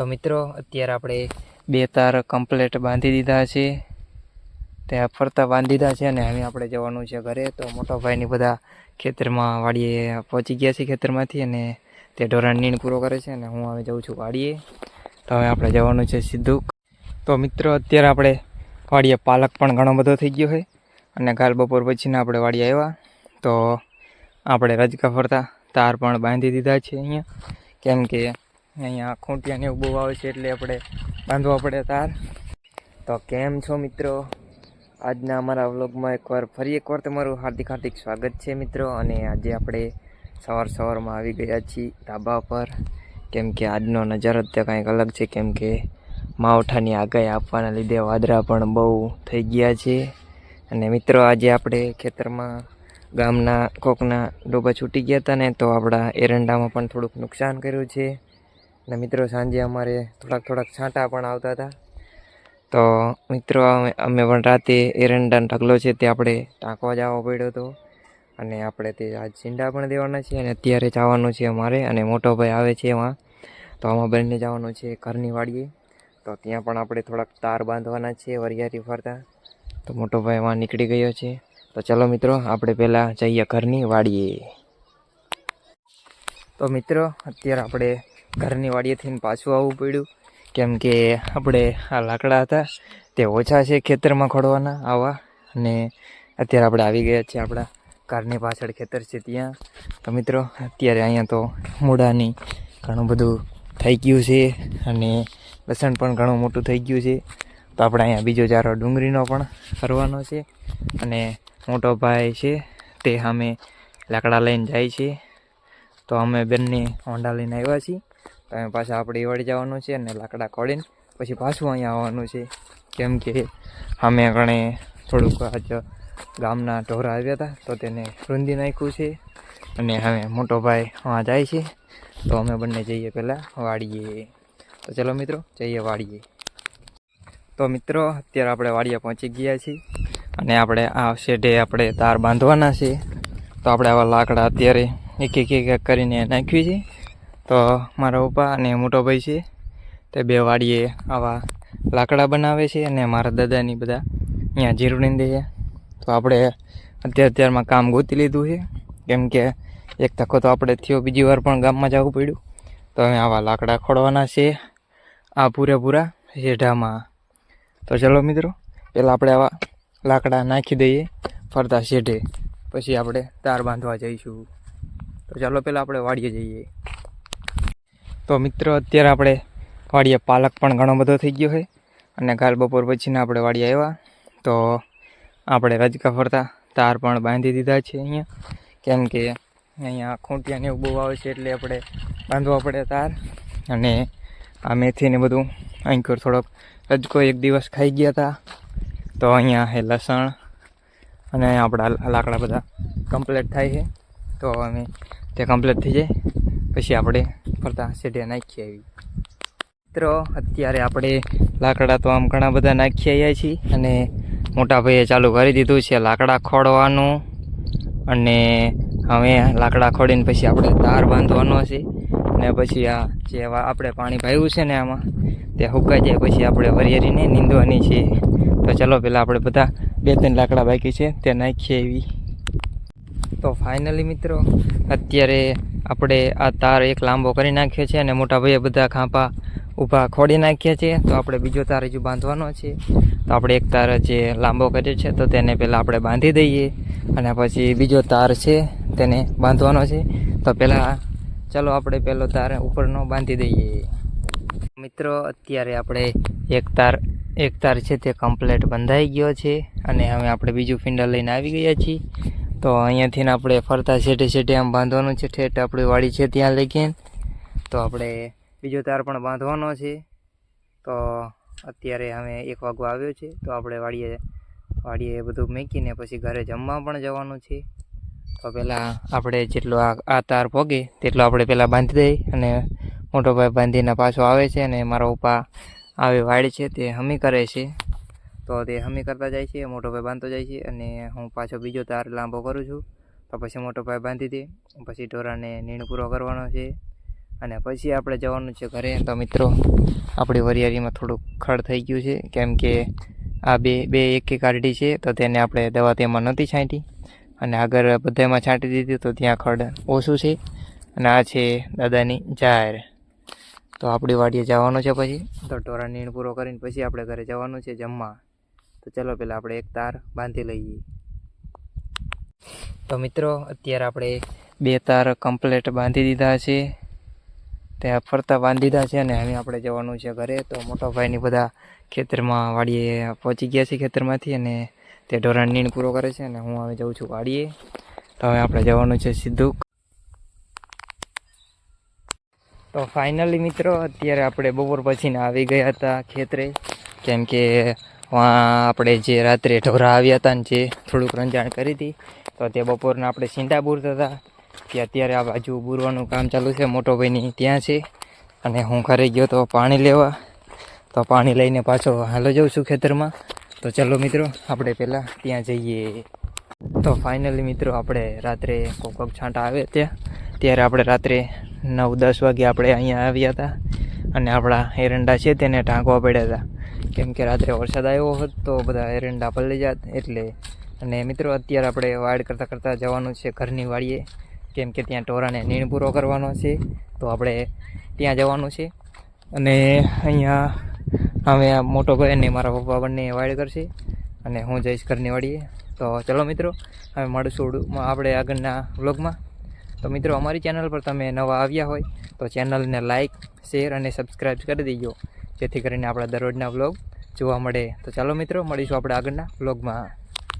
તો મિત્રો, અત્યારે આપણે બે તાર કમ્પ્લેટ બાંધી દીધા છે. ત્યાં ફરતા બાંધી દીધા છે અને હવે આપણે જવાનું છે ઘરે. તો મોટા ભાઈની બધા ખેતરમાં વાડીએ પહોંચી ગયા છે ખેતરમાંથી અને તે ઢોરણ નીણ પૂરો કરે છે અને હું હવે જાઉં છું વાડીએ. તો હવે આપણે જવાનું છે સીધું. તો મિત્રો, અત્યારે આપણે વાડીએ પાલક પણ ઘણો બધો થઈ ગયો છે અને કાલ બપોર પછીના આપણે વાડીએ આવ્યા. તો આપણે રજકા ફરતા તાર પણ બાંધી દીધા છે અહીંયા. કેમ કે અહીંયા ખૂંટિયાને એવું બહુ આવે છે એટલે આપણે બાંધવા પડે તાર. તો કેમ છો મિત્રો? આજના અમારા વ્લોગમાં એકવાર ફરી એકવાર તમારું હાર્દિક હાર્દિક સ્વાગત છે મિત્રો. અને આજે આપણે સવાર સવારમાં આવી ગયા છીએ ધાબા પર. કેમ કે આજનો નજારો તો કંઈક અલગ છે. કેમ કે માવઠાની આગાહી આપવાના લીધે વાદળા પણ બહુ થઈ ગયા છે. અને મિત્રો, આજે આપણે ખેતરમાં ગામના કોકના ડોબા છૂટી ગયા હતા ને તો આપણા એરંડામાં પણ થોડુંક નુકસાન કર્યું છે. અને મિત્રો, સાંજે અમારે થોડાક થોડાક છાંટા પણ આવતા હતા. તો મિત્રો, અમે પણ રાતે એરંડાનો ઢગલો છે તે આપણે ટાંકવા જવો પડ્યો હતો. અને આપણે તે આજ છીંડા પણ દેવાના છે અને અત્યારે જવાનું છે અમારે અને મોટો ભાઈ આવે છે એમાં. તો આમાં બંને જવાનું છે ઘરની વાડીએ. તો ત્યાં પણ આપણે થોડાક તાર બાંધવાના છે વરિયારી ફરતા. તો મોટો ભાઈ એમાં નીકળી ગયો છે. તો ચલો મિત્રો, આપણે પહેલાં જઈએ ઘરની વાડીએ. તો મિત્રો, અત્યારે આપણે ઘરની વાડીએથી પાછું આવવું પડ્યું. કેમ કે આપણે આ લાકડા હતા તે ઓછા છે ખેતરમાં ખોડવાના આવા. અને અત્યારે આપણે આવી ગયા છીએ આપણા કારની પાછળ ખેતર છે ત્યાં. તો મિત્રો, અત્યારે અહીંયા તો મૂળાની ઘણું બધું થઈ ગયું છે અને લસણ પણ ઘણું મોટું થઈ ગયું છે. તો આપણે અહીંયા બીજો ચારો ડુંગળીનો પણ કરવાનો છે. અને મોટો ભાઈ છે તે સામે લાકડા લઈને જાય છે. તો અમે બંને હોન્ડા લઈને આવ્યા છીએ. અમે પાછા આપણે વળી જવાનું છે અને લાકડા ખોડીને પછી પાછું અહીંયા આવવાનું છે. કેમ કે અમે ગણે થોડુંક આજ ગામના ઢોરા આવ્યા હતા તો તેને રૂંધી નાખ્યું છે અને હવે મોટો ભાઈ ત્યાં જાય છે. તો અમે બંને જઈએ પહેલાં વાડીએ. તો ચલો મિત્રો, જઈએ વાડીએ. તો મિત્રો, અત્યારે આપણે વાડીએ પહોંચી ગયા છીએ અને આપણે આ શેઢે આપણે તાર બાંધવાના છે. તો આપણે આવા લાકડા અત્યારે એક એક એક કરીને નાખ્યું છે. તો મારા પપ્પા અને મોટો ભાઈ છે. તે બે વાડીએ આવા લાકડા બનાવે છે અને મારા દાદાની બધા અહીંયા જીરું દે છે. તો આપણે અત્યાર અત્યારમાં કામ ગોતી લીધું છે. કેમ કે એક ધક્કો તો આપણે થયો, બીજી વાર પણ ગામમાં જવું પડ્યું. તો અમે આવા લાકડા ખોડવાના છે. આ પૂરેપૂરા શેઢામાં તો ચલો મિત્રો, પહેલાં આપણે આવા લાકડા નાખી દઈએ ફરતા શેઢે. પછી આપણે તાર બાંધવા જઈશું. તો ચાલો પહેલાં આપણે વાડીએ જઈએ. તો મિત્રો, અત્યારે આપણે વાડીએ પાલક પણ ઘણો બધો થઈ ગયો છે અને કાલ બપોર પછીના આપણે વાડીએ આવ્યા. તો આપણે રજકા ફરતા તાર પણ બાંધી દીધા છે અહીંયા. કેમ કે અહીંયા ખૂંટિયાને એવું બહુ આવે છે એટલે આપણે બાંધવા પડે તાર. અને આ મેથીને બધું અહીંકર થોડોક રજકો એક દિવસ ખાઈ ગયા હતા તો અહીંયા છે લસણ અને આપણા લાકડા બધા કમ્પ્લીટ થાય છે. તો અમે તે કમ્પ્લીટ થઈ જાય. પછી આપણે ફરતા સેઢે નાખી આવી મિત્રો, અત્યારે આપણે લાકડા તો આમ ઘણા બધા નાખી આવ્યા છીએ અને મોટા ભાઈએ ચાલુ કરી દીધું છે લાકડા ખોડવાનું. અને હવે લાકડા ખોડીને પછી આપણે તાર બાંધવાનો છે. અને પછી આ જે આપણે પાણી ભાવ્યું છે ને આમાં, તે સુકાઈ જાય. પછી આપણે વરિયાળીને નીંદવાની છે. તો ચલો પહેલાં આપણે બધા બે ત્રણ લાકડા બાકી છે, તે નાખીએ એવી તો ફાઇનલી મિત્રો, અત્યારે આપણે આ તાર એક લાંબો કરી નાખ્યો છે અને મોટા ભાઈએ બધા ખાંપા ઊભા ખોડી નાખ્યા છે. તો આપણે બીજો તાર હજુ બાંધવાનો છે. તો આપણે એક તાર જે લાંબો કર્યો છે, તો તેને પહેલાં આપણે બાંધી દઈએ અને પછી બીજો તાર છે તેને બાંધવાનો છે. તો પહેલાં ચાલો આપણે પહેલો તાર ઉપરનો બાંધી દઈએ. મિત્રો, અત્યારે આપણે એક તાર એક તાર છે તે કમ્પ્લેટ બંધાઈ ગયો છે અને હવે આપણે બીજું ફિંડર લઈને આવી ગયા છીએ. તો અહીંયાથી આપણે ફરતા છેટે છેટે આમ બાંધવાનું છે. ઠેઠ આપણી વાડી છે ત્યાં લઈ ગઈને તો આપણે બીજો તાર પણ બાંધવાનો છે. તો અત્યારે અમે એક વાગો આવ્યો છે. તો આપણે વાડીએ વાડીએ બધું મૂકીને પછી ઘરે જમવા પણ જવાનું છે. તો પહેલાં આપણે જેટલો આ આ તાર પોગે તેટલો આપણે પહેલાં બાંધી દઈએ અને મોટો ભાઈ બાંધીને પાછો આવે છે અને મારા પપ્પા આવે વાડી છે તે હમી કરે છે. તો તે હમી કરતા જાય છે, મોટો ભાઈ બાંધતો જાય છે અને હું પાછો બીજો તાર લાંબો કરું છું. તો પછી મોટો ભાઈ બાંધી દે, પછી ઢોરાને નીણ પૂરો કરવાનો છે. અને પછી આપણે જવાનું છે ઘરે. તો મિત્રો, આપણી વરિયાળીમાં થોડુંક ખડ થઈ ગયું છે. કેમ કે આ બે બે એક એક આરડી છે, તો તેને આપણે દવા તેમાં નહોતી છાંટી. અને આગળ બધામાં છાંટી દીધી તો ત્યાં ખડ ઓછું છે. અને આ છે દાદાની જાહેર. તો આપણી વાડીએ જવાનું છે પછી. તો ટોરા નીણ પૂરો કરીને પછી આપણે ઘરે જવાનું છે જમવા. તો ચલો પહેલાં આપણે એક તાર બાંધી લઈએ. તો મિત્રો, અત્યારે આપણે બે તાર કમ્પ્લેટ બાંધી દીધા છે. ત્યાં ફરતા બાંધી દીધા છે અને હવે આપણે જવાનું છે ઘરે. તો મોટા ભાઈની બધા ખેતરમાં વાડીએ પહોંચી ગયા છે ખેતરમાંથી અને તે ઢોરણ નીણ પૂરો કરે છે અને હું હવે જાઉં છું વાડીએ. તો હવે આપણે જવાનું છે સીધું. તો ફાઇનલી મિત્રો, અત્યારે આપણે બપોર પછીને આવી ગયા હતા ખેતરે. કેમ કે આપણે જે રાત્રે ઢોરા આવ્યા હતા ને જે થોડુંક રંજાણ કરી હતી, તો તે બપોરના આપણે સીંડા હતા કે અત્યારે આ બાજુ બૂરવાનું કામ ચાલુ છે, મોટો ભાઈની ત્યાં છે. અને હું ઘરે ગયો તો પાણી લેવા. તો પાણી લઈને પાછો હાલો જાઉં છું ખેતરમાં. તો ચલો મિત્રો, આપણે પહેલાં ત્યાં જઈએ. તો ફાઇનલી મિત્રો, આપણે રાત્રે કોક કોક છાંટા આવે ત્યાં. ત્યારે આપણે રાત્રે નવ દસ વાગે આપણે અહીંયા આવ્યા હતા. અને આપણા એરંડા છે તેને ઢાંકવા પડ્યા હતા. કેમ કે રાત્રે વરસાદ આવ્યો હોત તો બધા એરંડા પલળી જાત. એટલે અને મિત્રો, અત્યારે આપણે વાડ કરતાં કરતાં જવાનું છે ઘરની વાડીએ. કેમ કે ત્યાં ટોરાને નીણ પૂરો કરવાનો છે, તો આપણે ત્યાં જવાનું છે. અને અહીંયા હવે આ મોટો ભાઈ અને મારા પપ્પા બંને વાડ કરશે અને હું જઈશ ઘરની વાડીએ. તો ચલો મિત્રો, હવે મળશું આપણે આગળના વ્લોગમાં. તો મિત્રો, અમારી ચેનલ પર તમે નવા આવ્યા હોય તો ચેનલને લાઇક શેર અને સબસ્ક્રાઈબ કરી દેજો. જેથી કરીને આપણા દરરોજના વ્લોગ જોવા મળે. તો ચાલો મિત્રો મળીશું આપણે આગળના વ્લોગમાં.